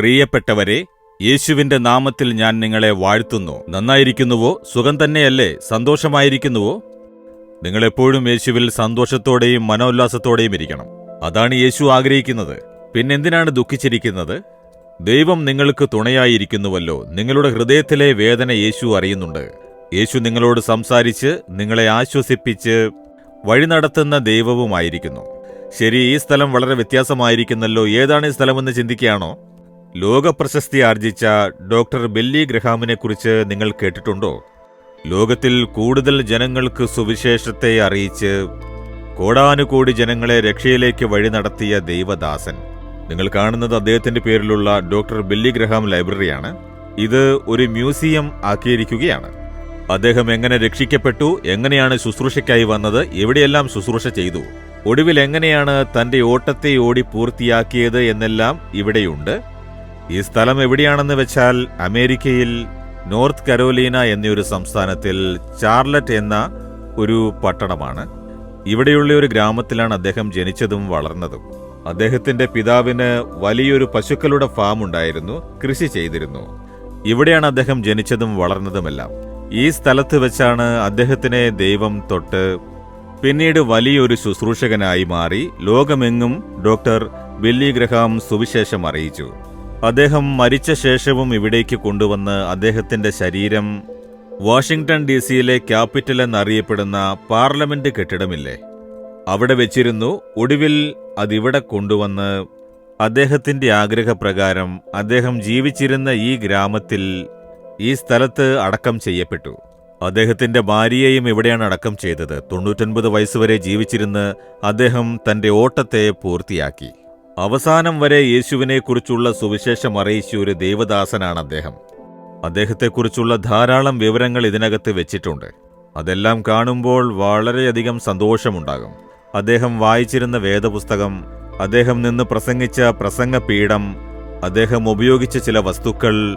പ്രിയപ്പെട്ടവരെ യേശുവിന്റെ നാമത്തിൽ ഞാൻ നിങ്ങളെ വാഴ്ത്തുന്നു. നന്നായിരിക്കുന്നുവോ? സുഖം തന്നെയല്ലേ? സന്തോഷമായിരിക്കുന്നുവോ? നിങ്ങളെപ്പോഴും യേശുവിൽ സന്തോഷത്തോടെയും മനോല്ലാസത്തോടെയും ഇരിക്കണം. അതാണ് യേശു ആഗ്രഹിക്കുന്നത്. പിന്നെന്തിനാണ് ദുഃഖിച്ചിരിക്കുന്നത്? ദൈവം നിങ്ങൾക്ക് തുണയായിരിക്കുന്നുവല്ലോ. നിങ്ങളുടെ ഹൃദയത്തിലെ വേദന യേശു അറിയുന്നുണ്ട്. യേശു നിങ്ങളോട് സംസാരിച്ച് നിങ്ങളെ ആശ്വസിപ്പിച്ച് വഴി നടത്തുന്ന ദൈവവുമായിരിക്കുന്നു. ശരി ഈ സ്ഥലം വളരെ വ്യത്യാസമായിരിക്കുന്നല്ലോ. ഏതാണ് ഈ സ്ഥലമെന്ന് ചിന്തിക്കുകയാണോ? ലോകപ്രശസ്തി ആർജിച്ച ഡോക്ടർ ബെല്ലി ഗ്രഹാമിനെ കുറിച്ച് നിങ്ങൾ കേട്ടിട്ടുണ്ടോ? ലോകത്തിൽ കൂടുതൽ ജനങ്ങൾക്ക് സുവിശേഷത്തെ അറിയിച്ച് കോടാനുകോടി ജനങ്ങളെ രക്ഷയിലേക്ക് വഴി നടത്തിയ ദൈവദാസൻ. നിങ്ങൾ കാണുന്നത് അദ്ദേഹത്തിന്റെ പേരിലുള്ള ഡോക്ടർ ബെല്ലി ഗ്രഹാം ലൈബ്രറിയാണ്. ഇത് ഒരു മ്യൂസിയം ആക്കിയിരിക്കുകയാണ്. അദ്ദേഹം എങ്ങനെ രക്ഷിക്കപ്പെട്ടു എങ്ങനെയാണ് ശുശ്രൂഷയ്ക്കായി വന്നത് എവിടെയെല്ലാം ശുശ്രൂഷ ചെയ്തു ഒടുവിൽ എങ്ങനെയാണ് തന്റെ ഓട്ടത്തെ ഓടി പൂർത്തിയാക്കിയത് എന്നെല്ലാം ഇവിടെയുണ്ട്. ഈ സ്ഥലം എവിടെയാണെന്ന് വെച്ചാൽ അമേരിക്കയിൽ നോർത്ത് കരോലീന എന്നൊരു സംസ്ഥാനത്തിൽ ചാർലറ്റ് എന്ന ഒരു പട്ടണമാണ്. ഇവിടെയുള്ള ഒരു ഗ്രാമത്തിലാണ് അദ്ദേഹം ജനിച്ചതും വളർന്നതും. അദ്ദേഹത്തിന്റെ പിതാവിന് വലിയൊരു പശുക്കളുടെ ഫാം ഉണ്ടായിരുന്നു കൃഷി ചെയ്തിരുന്നു. ഇവിടെയാണ് അദ്ദേഹം ജനിച്ചതും വളർന്നതുമെല്ലാം. ഈ സ്ഥലത്ത് വെച്ചാണ് അദ്ദേഹത്തിനെ ദൈവം തൊട്ട് പിന്നീട് വലിയൊരു ശുശ്രൂഷകനായി മാറി. ലോകമെങ്ങും ഡോക്ടർ ബില്ലി ഗ്രഹാം സുവിശേഷം അറിയിച്ചു. അദ്ദേഹം മരിച്ച ശേഷവും ഇവിടേക്ക് കൊണ്ടുവന്ന് അദ്ദേഹത്തിന്റെ ശരീരം വാഷിംഗ്ടൺ ഡി സിയിലെ ക്യാപിറ്റൽ എന്നറിയപ്പെടുന്ന പാർലമെന്റ് കെട്ടിടമില്ലേ? അവിടെ വെച്ചിരുന്നു. ഒടുവിൽ അതിവിടെ കൊണ്ടുവന്ന് അദ്ദേഹത്തിന്റെ ആഗ്രഹപ്രകാരം അദ്ദേഹം ജീവിച്ചിരുന്ന ഈ ഗ്രാമത്തിൽ ഈ സ്ഥലത്ത് അടക്കം ചെയ്യപ്പെട്ടു. അദ്ദേഹത്തിന്റെ ഭാര്യയെയും ഇവിടെയാണ് അടക്കം ചെയ്തത്. തൊണ്ണൂറ്റൊൻപത് വയസ്സുവരെ ജീവിച്ചിരുന്ന് അദ്ദേഹം തന്റെ ഓട്ടത്തെ പൂർത്തിയാക്കി. അവസാനം വരെ യേശുവിനെക്കുറിച്ചുള്ള സുവിശേഷം അറിയിച്ച ഒരു ദേവദാസനാണ് അദ്ദേഹം. അദ്ദേഹത്തെക്കുറിച്ചുള്ള ധാരാളം വിവരങ്ങൾ ഇതിനകത്ത് വെച്ചിട്ടുണ്ട്. അതെല്ലാം കാണുമ്പോൾ വളരെയധികം സന്തോഷമുണ്ടാകും. അദ്ദേഹം വായിച്ചിരുന്ന വേദപുസ്തകം അദ്ദേഹം നിന്ന് പ്രസംഗിച്ച പ്രസംഗപീഠം അദ്ദേഹം ഉപയോഗിച്ച ചില വസ്തുക്കൾ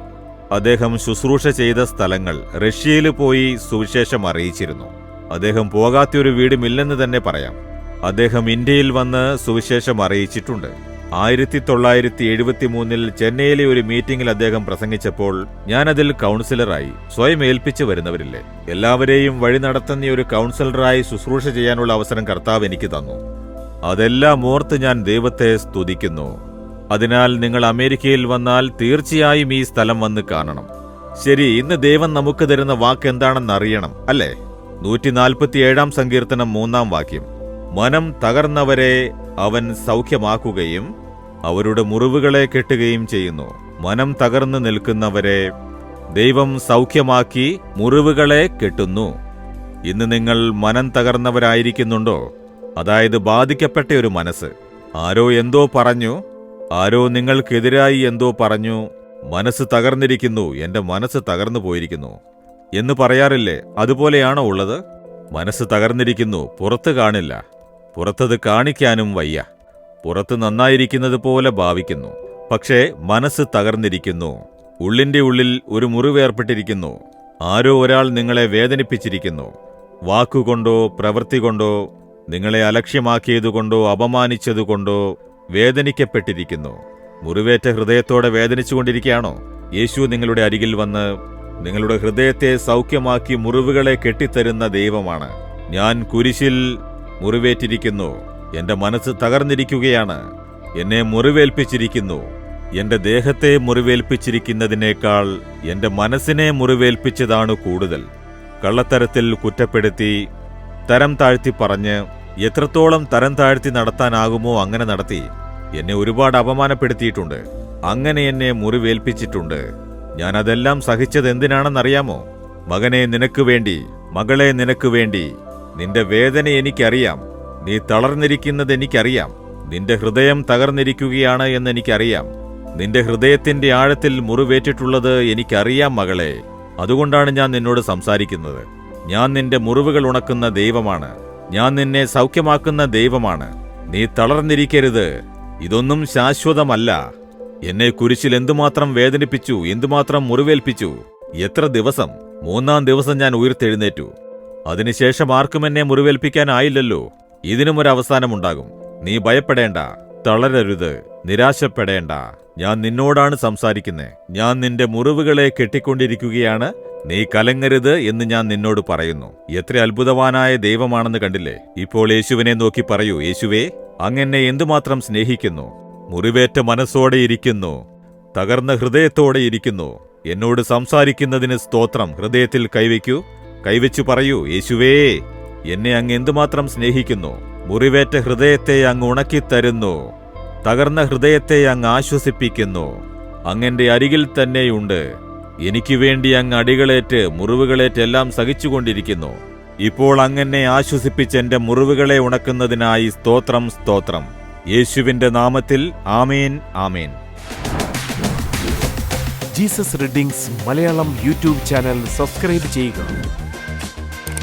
അദ്ദേഹം ശുശ്രൂഷ ചെയ്ത സ്ഥലങ്ങൾ റഷ്യയിൽ പോയി സുവിശേഷം അറിയിച്ചിരുന്നു. അദ്ദേഹം പോകാത്തൊരു വീടുമില്ലെന്ന് തന്നെ പറയാം. അദ്ദേഹം ഇന്ത്യയിൽ വന്ന് സുവിശേഷം അറിയിച്ചിട്ടുണ്ട്. ആയിരത്തി തൊള്ളായിരത്തി എഴുപത്തി മൂന്നിൽ ചെന്നൈയിലെ ഒരു മീറ്റിംഗിൽ അദ്ദേഹം പ്രസംഗിച്ചപ്പോൾ ഞാനതിൽ കൗൺസിലറായി സ്വയം ഏൽപ്പിച്ചു വരുന്നവരില്ലേ. എല്ലാവരെയും വഴി നടത്തുന്ന ഒരു കൗൺസിലറായി ശുശ്രൂഷ ചെയ്യാനുള്ള അവസരം കർത്താവ് എനിക്ക് തന്നു. അതെല്ലാം ഓർത്ത് ഞാൻ ദൈവത്തെ സ്തുതിക്കുന്നു. അതിനാൽ നിങ്ങൾ അമേരിക്കയിൽ വന്നാൽ തീർച്ചയായും ഈ സ്ഥലം വന്ന് കാണണം. ശരി ഇന്ന് ദൈവം നമുക്ക് തരുന്ന വാക്ക് എന്താണെന്ന് അറിയണം അല്ലേ? നൂറ്റി നാൽപ്പത്തി ഏഴാം സങ്കീർത്തനം മൂന്നാം വാക്യം. മനം തകർന്നവരെ അവൻ സൗഖ്യമാക്കുകയും അവരുടെ മുറിവുകളെ കെട്ടുകയും ചെയ്യുന്നു. മനം തകർന്നു നിൽക്കുന്നവരെ ദൈവം സൗഖ്യമാക്കി മുറിവുകളെ കെട്ടുന്നു. ഇന്ന് നിങ്ങൾ മനം തകർന്നവരായിരിക്കുന്നുണ്ടോ? അതായത് ബാധിക്കപ്പെട്ട ഒരു മനസ്സ്. ആരോ എന്തോ പറഞ്ഞു ആരോ നിങ്ങൾക്കെതിരായി എന്തോ പറഞ്ഞു മനസ്സ് തകർന്നിരിക്കുന്നു എന്റെ മനസ്സ് തകർന്നു പോയിരിക്കുന്നു. എന്ന് പറയാറില്ലേ? അതുപോലെയാണോ ഉള്ളത്? മനസ്സ് തകർന്നിരിക്കുന്നു പുറത്ത് കാണില്ല. പുറത്തത് കാണിക്കാനും വയ്യ. പുറത്ത് നന്നായിരിക്കുന്നത് പോലെ ഭാവിക്കുന്നു. പക്ഷേ മനസ്സ് തകർന്നിരിക്കുന്നു. ഉള്ളിന്റെ ഉള്ളിൽ ഒരു മുറിവേർപ്പെട്ടിരിക്കുന്നു. ആരോ ഒരാൾ നിങ്ങളെ വേദനിപ്പിച്ചിരിക്കുന്നു. വാക്കുകൊണ്ടോ പ്രവൃത്തി കൊണ്ടോ നിങ്ങളെ അലക്ഷ്യമാക്കിയതുകൊണ്ടോ അപമാനിച്ചതുകൊണ്ടോ വേദനിക്കപ്പെട്ടിരിക്കുന്നു. മുറിവേറ്റ ഹൃദയത്തോടെ വേദനിച്ചുകൊണ്ടിരിക്കുകയാണോ? യേശു നിങ്ങളുടെ അരികിൽ വന്ന് നിങ്ങളുടെ ഹൃദയത്തെ സൗഖ്യമാക്കി മുറിവുകളെ കെട്ടിത്തരുന്ന ദൈവമാണ്. ഞാൻ കുരിശിൽ മുറിവേറ്റിരിക്കുന്നു. എന്റെ മനസ്സ് തകർന്നിരിക്കുകയാണ്. എന്നെ മുറിവേൽപ്പിച്ചിരിക്കുന്നു. എന്റെ ദേഹത്തെ മുറിവേൽപ്പിച്ചിരിക്കുന്നതിനേക്കാൾ എന്റെ മനസ്സിനെ മുറിവേൽപ്പിച്ചതാണ് കൂടുതൽ. കള്ളത്തരത്തിൽ കുറ്റപ്പെടുത്തി തരം താഴ്ത്തി പറഞ്ഞ് എത്രത്തോളം തരം താഴ്ത്തി നടത്താനാകുമോ അങ്ങനെ നടത്തി. എന്നെ ഒരുപാട് അപമാനപ്പെടുത്തിയിട്ടുണ്ട്. അങ്ങനെ എന്നെ മുറിവേൽപ്പിച്ചിട്ടുണ്ട്. ഞാൻ അതെല്ലാം സഹിച്ചത് എന്തിനാണെന്നറിയാമോ മകനെ നിനക്ക് വേണ്ടി മകളെ നിനക്ക് വേണ്ടി നിന്റെ വേദന എനിക്കറിയാം. നീ തളർന്നിരിക്കുന്നത് എനിക്കറിയാം. നിന്റെ ഹൃദയം തകർന്നിരിക്കുകയാണ് എന്ന് എനിക്കറിയാം. നിന്റെ ഹൃദയത്തിന്റെ ആഴത്തിൽ മുറിവേറ്റിട്ടുള്ളത് എനിക്കറിയാം മകളെ. അതുകൊണ്ടാണ് ഞാൻ നിന്നോട് സംസാരിക്കുന്നത്. ഞാൻ നിന്റെ മുറിവുകൾ ഉണക്കുന്ന ദൈവമാണ്. ഞാൻ നിന്നെ സൗഖ്യമാക്കുന്ന ദൈവമാണ്. നീ തളർന്നിരിക്കരുത്. ഇതൊന്നും ശാശ്വതമല്ല. എന്നെ കുരിശിൽ എന്തുമാത്രം വേദനിപ്പിച്ചു എന്തുമാത്രം മുറിവേൽപ്പിച്ചു. എത്ര ദിവസം? മൂന്നാം ദിവസം ഞാൻ ഉയർത്തെഴുന്നേറ്റു. അതിനുശേഷം ആർക്കും എന്നെ മുറിവേൽപ്പിക്കാനായില്ലല്ലോ. ഇതിനും ഒരു അവസാനമുണ്ടാകും നീ ഭയപ്പെടേണ്ട. തളരരുത്. നിരാശപ്പെടേണ്ട. ഞാൻ നിന്നോടാണ് സംസാരിക്കുന്നത് ഞാൻ നിന്റെ മുറിവുകളെ കെട്ടിക്കൊണ്ടിരിക്കുകയാണ്. നീ കലങ്ങരുത് എന്ന് ഞാൻ നിന്നോട് പറയുന്നു. എത്ര അത്ഭുതവാനായ ദൈവമാണെന്ന് കണ്ടില്ലേ? ഇപ്പോൾ യേശുവിനെ നോക്കി പറയൂ യേശുവേ അങ്ങെന്നെ എന്തുമാത്രം സ്നേഹിക്കുന്നു? മുറിവേറ്റ മനസ്സോടെ ഇരിക്കുന്നു. തകർന്ന ഹൃദയത്തോടെ ഇരിക്കുന്നു. എന്നോട് സംസാരിക്കുന്നതിന് സ്തോത്രം. ഹൃദയത്തിൽ കൈവയ്ക്കൂ. കൈവച്ചു പറയൂ യേശുവേ എന്നെ അങ്ങ് എന്തുമാത്രം സ്നേഹിക്കുന്നു? മുറിവേറ്റ ഹൃദയത്തെ അങ്ങ് ഉണക്കിത്തരുന്നു. തകർന്ന ഹൃദയത്തെ അങ്ങ് ആശ്വസിപ്പിക്കുന്നു. അങ്ങന്റെ അരികിൽ തന്നെയുണ്ട്. എനിക്ക് വേണ്ടി അങ്ങ് അടികളേറ്റ് മുറിവുകളേറ്റെല്ലാം സഹിച്ചുകൊണ്ടിരിക്കുന്നു. ഇപ്പോൾ അങ്ങനെ ആശ്വസിപ്പിച്ച് എന്റെ മുറിവുകളെ ഉണക്കുന്നതിനായി സ്തോത്രം സ്തോത്രം. യേശുവിന്റെ നാമത്തിൽ ആമേൻ ആമേൻ. Jesus readings Malayalam YouTube channel subscribe ചെയ്യുക.